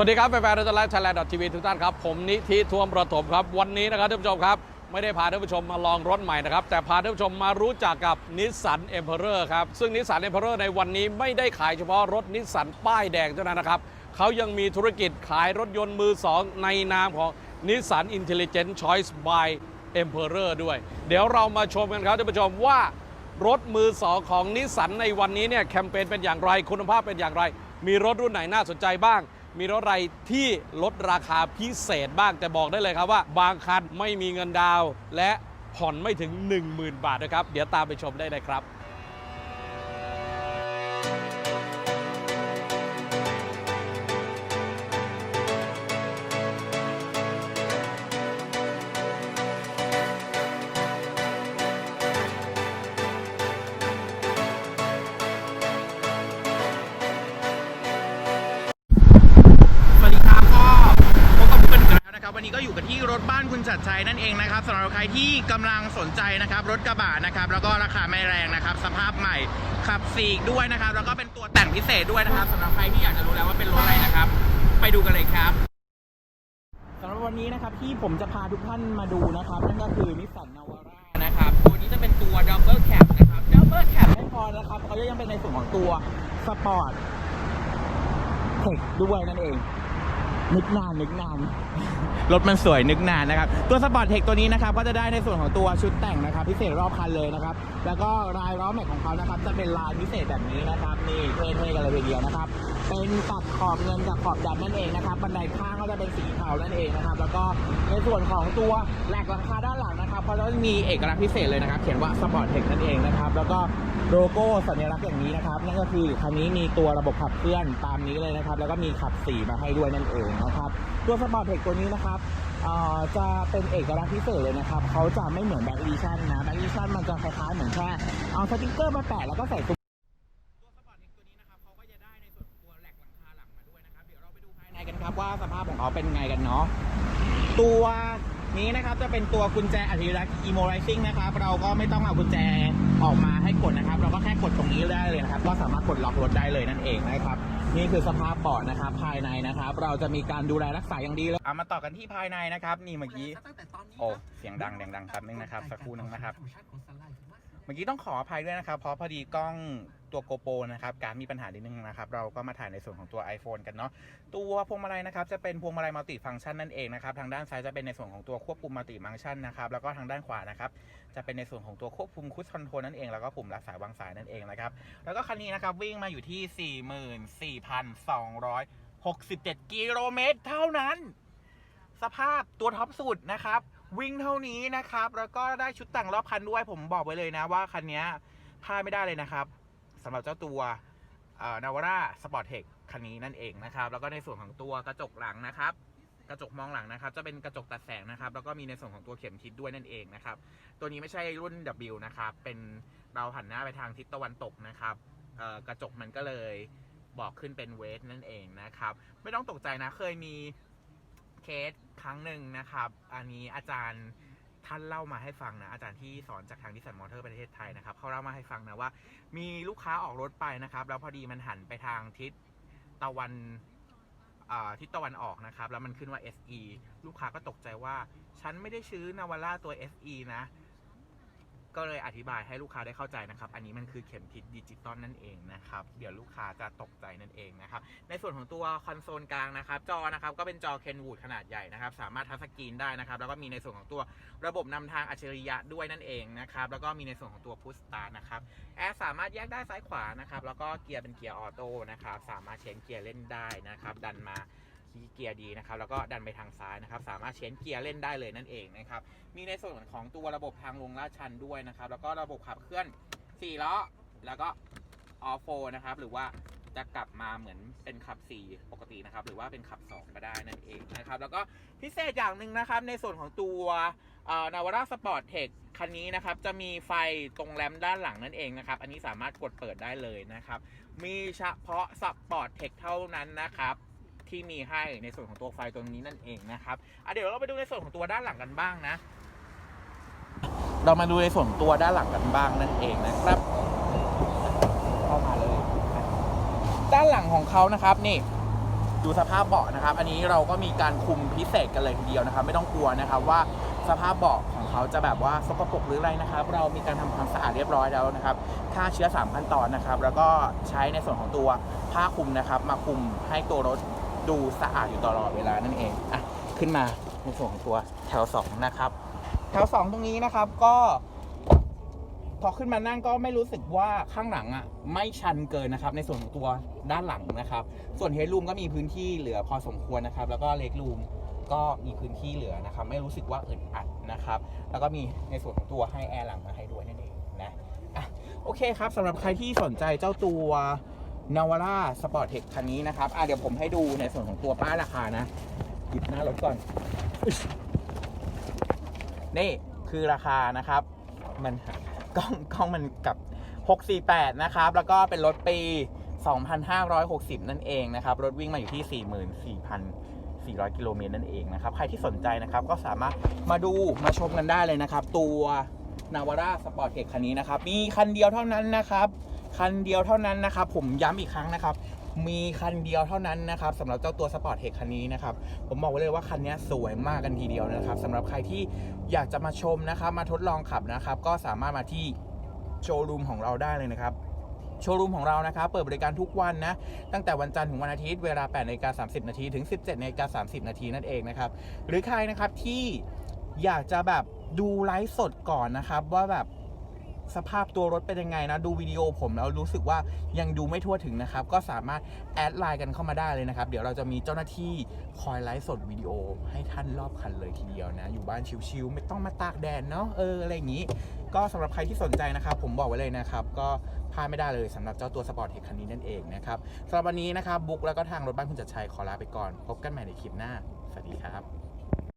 สวัสดีครับแฟนๆรถไลฟ์ไทยแลนด์ทีวีทุกท่านครับ ผมนิธิท่วมประถมครับ วันนี้นะครับท่านผู้ชมครับ ไม่ได้พาท่านผู้ชมมาลองรถใหม่นะครับ แต่พาท่านผู้ชมมารู้จักกับนิสสันเอ็มเพอเรอร์ครับ ซึ่งนิสสันเอ็มเพอเรอร์ในวันนี้ไม่ได้ขายเฉพาะรถนิสสันป้ายแดงเท่านั้นนะครับเขายังมีธุรกิจขายรถยนต์มือสองในนามของนิสสันอินเทล i น e ช Choice by Emperor ด้วย เดี๋ยวเรามาชมกันครับท่านผู้ชมว่ารถมือสองของนิสสันในวันนี้เนี่ยแคมเปญเป็นอย่างไรคุณภาพเป็นอย่างไร มีรถรุ่นไหนน่าสนใจบ้าง มีรถอะไรที่ลดราคาพิเศษบ้างแต่บอกได้เลยครับว่า บางคันไม่มีเงินดาวและผ่อนไม่ถึง 10,000 บาทนะครับ เดี๋ยวตามไปชมได้เลยครับ รถบ้านคุณจัดชัยนั่นเองนะครับสำหรับใครที่กำลังสนใจนะครับรถกระบะนะครับแล้วก็ราคาไม่แรงนะครับ สภาพใหม่ขับสีกด้วยนะครับ แล้วก็เป็นตัวแต่งพิเศษด้วยนะครับสำหรับใครที่อยากจะรู้แล้วว่าเป็นรถอะไรนะครับ ไปดูกันเลยครับสำหรับวันนี้นะครับที่ผมจะพาทุกท่านมาดูนะครับนั่นก็คือนิสสันนาวาร่านะครับตัวนี้จะเป็นตัว Double Cab นะครับ Double Cab ไม่พอนะครับเขายังเป็นในส่วนของตัวสปอร์ตเทคด้วยนั่นเอง นึกนานนึกนานรถมันสวยนึกนานนะครับ ตัวสปอร์ตเทคตัวนี้นะครับก็จะได้ในส่วนของตัวชุดแต่งนะครับ พิเศษรอบคันเลยนะครับ แล้วก็ลายล้อแม็กของเขานะครับ จะเป็นลายพิเศษแบบนี้นะครับนี่เท่ๆกันเลยทีเดียวนะครับ เป็นตัดขอบเงินกับขอบดำนั่นเองนะครับบันไดข้างก็จะเป็นสีเทานั่นเองนะครับ แล้วก็ในส่วนของตัวแหลกหลังคาด้านหลังนะครับเขาจะมีเอกลักษณ์พิเศษเลยนะครับ เขียนว่าสปอร์ตเทคนั่นเองนะครับ แล้วก็โลโก้สัญลักษณ์อย่างนี้นะครับนั่นก็คือคันนี้มีตัวระบบขับเคลื่อนตามนี้เลยนะครับ แล้วก็มีขับสีมาให้ด้วยนั่นเองนะครับตัวสปอร์ตเทคตัวนี้นะครับจะเป็นเอกลักษณ์พิเศษเลยนะครับเขาจะไม่เหมือนแบ็กอีชั่นนะแบ็กอีชั่นมันจะคล้ายๆเหมือนแค่เอาสติ๊กเกอร์มาแปะแล้วก็ใส่ นกันครับว่าสภาพของเขาเป็นไงกันเนาะตัวนี้นะครับจะเป็นตัวกุญแจอัจฉริยะ Immorizing นะครับ เราก็ไม่ต้องเอากุญแจออกมาให้กดนะครับ เราก็แค่กดตรงนี้ได้เลยนะครับ ก็สามารถกดล็อกรถได้เลยนั่นเองนะครับ นี่คือสภาพเบาะนะครับภายในนะครับ เราจะมีการดูแลรักษาอย่างดีเลยเอามาต่อกันที่ภายในนะครับ นี่เมื่อกี้โอ้เสียงดังแดงดังแป๊บนึงนะครับสักครู่นึงนะครับ เมื่อกี้ต้องขออภัยด้วยนะครับ เพราะพอดีกล้อง ตัวโกโปนะครับการมีปัญหานิดนึงนะครับเราก็มาถ่ายในส่วนของตัว iPhone กันเนาะตัวพวงมาลัยนะครับจะเป็นพวงมาลัยมัลติฟังก์ชันนั่นเองนะครับทางด้านซ้ายจะเป็นในส่วนของตัวควบคุมมัลติฟังก์ชันนะครับแล้วก็ทางด้านขวานะครับจะเป็นในส่วนของตัวควบคุมคุชคอนโทรลนั่นเองแล้วก็ปุ่มรับสายวางสายนั่นเองนะครับแล้วก็คันนี้นะครับวิ่งมาอยู่ที่ 44,267กิโลเมตรเท่านั้น สภาพตัวท็อปสุดนะครับวิ่งเท่านี้นะครับ แล้วก็ได้ชุดแต่งรอบคันด้วยผมบอกไว้เลยนะว่าคันนี้พลาดไม่ได้เลยนะครับ สำหรับเจ้าตัวนาวาร่าสปอร์ตเทคคันนี้นั่นเองนะครับ แล้วก็ในส่วนของตัวกระจกหลังนะครับ กระจกมองหลังนะครับ จะเป็นกระจกตัดแสงนะครับ แล้วก็มีในส่วนของตัวเข็มทิศด้วยนั่นเองนะครับ ตัวนี้ไม่ใช่รุ่น W นะครับ เป็นเราหันหน้าไปทางทิศตะวันตกนะครับกระจกมันก็เลยบอกขึ้นเป็นเวสนั่นเองนะครับ ไม่ต้องตกใจนะ เคยมีเคสครั้งหนึ่งนะครับ อันนี้อาจารย์ ท่านเล่ามาให้ฟังนะอาจารย์ที่สอนจากทางดิสันมอเตอร์ประเทศไทยนะครับเขาเล่ามาให้ฟังนะว่า มีลูกค้าออกรถไปนะครับ แล้วพอดีมันหันไปทางทิศตะวันทิศตะวันออกนะครับ แล้วมันขึ้นว่า SE ลูกค้าก็ตกใจว่า ฉันไม่ได้ซื้อนาวาร่าตัว SE นะ ก็เลยอธิบายให้ลูกค้าได้เข้าใจนะครับ อันนี้มันคือเข็มทิศดิจิตอลนั่นเองนะครับ เดี๋ยวลูกค้าจะตกใจนั่นเองนะครับ ในส่วนของตัวคอนโซลกลางนะครับ จอนะครับก็เป็นจอเคนวูดขนาดใหญ่นะครับ สามารถทัชสกรีนได้นะครับ แล้วก็มีในส่วนของตัวระบบนำทางอัจฉริยะด้วยนั่นเองนะครับ แล้วก็มีในส่วนของตัวพุชสตาร์นะครับ แอร์สามารถแยกได้ซ้ายขวานะครับ แล้วก็เกียร์เป็นเกียร์ออโต้นะครับ สามารถเชนเกียร์เล่นได้นะครับ ดันมา ที่เกียร์ดีนะครับแล้วก็ดันไปทางซ้ายนะครับสามารถเชนเกียร์เล่นได้เลยนั่นเองนะครับมีในส่วนของตัวระบบทางลงลาดชันด้วยนะครับแล้วก็ระบบขับเคลื่อน4ล้อแล้วก็ออฟโฟนะครับหรือว่าจะกลับมาเหมือนเป็นขับ 4 ปกตินะครับ หรือว่าเป็นขับ 2 ก็ได้นั่นเองนะครับ แล้วก็พิเศษอย่างหนึ่งนะครับ ในส่วนของตัวนาวาร่าสปอร์ตเทคคันนี้นะครับ จะมีไฟตรงแรมด้านหลังนั่นเองนะครับ อันนี้สามารถกดเปิดได้เลยนะครับ มีเฉพาะสปอร์ตเทคเท่านั้นนะครับ ที่มีให้ในส่วนของตัวไฟตรงนี้นั่นเองนะครับอะเดี๋ยวเราไปดูในส่วนของตัวด้านหลังกันบ้างนะ เรามาดูในส่วนตัวด้านหลังกันบ้างนั่นเองนะครับเข้ามาเลย ด้านหลังของเขานะครับนี่ดูสภาพเบาะนะครับ อันนี้เราก็มีการคุมพิเศษกันเลยทีเดียวนะครับ ไม่ต้องกลัวนะครับว่าสภาพเบาะของเขาจะแบบว่าสกปรกหรืออะไรนะครับ เรามีการทำความสะอาดเรียบร้อยแล้วนะครับฆ่าเชื้อ 3 ขั้นตอนนะครับ แล้วก็ใช้ในส่วนของตัวผ้าคลุมนะครับ มาคลุมให้ตัวรถ ดูสะอาดอยู่ตลอดเวลานั่นเองอะขึ้นมาในส่วนของตัวแถว 2 นะครับ แถว 2 ตรงนี้นะครับก็พอขึ้นมานั่งก็ไม่รู้สึกว่าข้างหลังอะไม่ชันเกินนะครับ ในส่วนของตัวด้านหลังนะครับ ส่วนเฮดรูมก็มีพื้นที่เหลือพอสมควรนะครับ แล้วก็เล็กรูมก็มีพื้นที่เหลือนะครับ ไม่รู้สึกว่าอึดอัดนะครับ แล้วก็มีในส่วนของตัวให้แอร์หลังมาให้ด้วยนั่นเองนะอะโอเคครับสำหรับใครที่สนใจเจ้าตัว นาวาร่าสปอร์ตเทคคันนี้นะครับอะเดี๋ยวผมให้ดูในส่วนของตัวป้ายราคานะ หยิบหน้ารถก่อนอนี่คือราคานะครับ มันกล้องกล้องมันกับ 648 นะครับ แล้วก็เป็นรถปี 2,560 นั่นเองนะครับ รถวิ่งมาอยู่ที่ 44,400 กิโลเมตรนั่นเองนะครับ ใครที่สนใจนะครับก็สามารถมาดูมาชมกันได้เลยนะครับ ตัวนาวาร่าสปอร์ตเทคคันนี้นะครับ มีคันเดียวเท่านั้นนะครับ คันเดียวเท่านั้นนะครับ ผมย้ำอีกครั้งนะครับ มีคันเดียวเท่านั้นนะครับสำหรับเจ้าตัวสปอร์ตเทคคันนี้นะครับ ผมบอกไว้เลยว่าคันนี้สวยมากกันทีเดียวนะครับสำหรับใครที่อยากจะมาชมนะครับ มาทดลองขับนะครับ ก็สามารถมาที่โชว์รูมของเราได้เลยนะครับโชว์รูมของเรานะครับเปิดบริการทุกวันนะ ตั้งแต่วันจันทร์ถึงวันอาทิตย์เวลา8นาฬิกา30 นาทีถึง 17นาฬิกา30 นาทีนั่นเองนะครับ หรือใครนะครับที่อยากจะแบบดูไลฟ์สดก่อนนะครับ ว่าแบบ สภาพตัวรถเป็นยังไงนะ ดูวิดีโอผมแล้วรู้สึกว่ายังดูไม่ทั่วถึงนะครับ ก็สามารถแอดไลน์กันเข้ามาได้เลยนะครับ เดี๋ยวเราจะมีเจ้าหน้าที่คอยไลฟ์สดวิดีโอให้ท่านรอบคันเลยทีเดียวนะ อยู่บ้านชิวๆไม่ต้องมาตากแดดเนาะเอออะไรอย่างนี้ ก็สำหรับใครที่สนใจนะครับ ผมบอกไว้เลยนะครับ ก็พลาดไม่ได้เลยสำหรับเจ้าตัวสปอร์ตเทคคันนี้นั่นเองนะครับสำหรับวันนี้นะครับบุ๊กแล้วก็ทางรถบ้านคุณจัดชัยขอลาไปก่อน พบกันใหม่ในคลิปหน้าสวัสดีครับ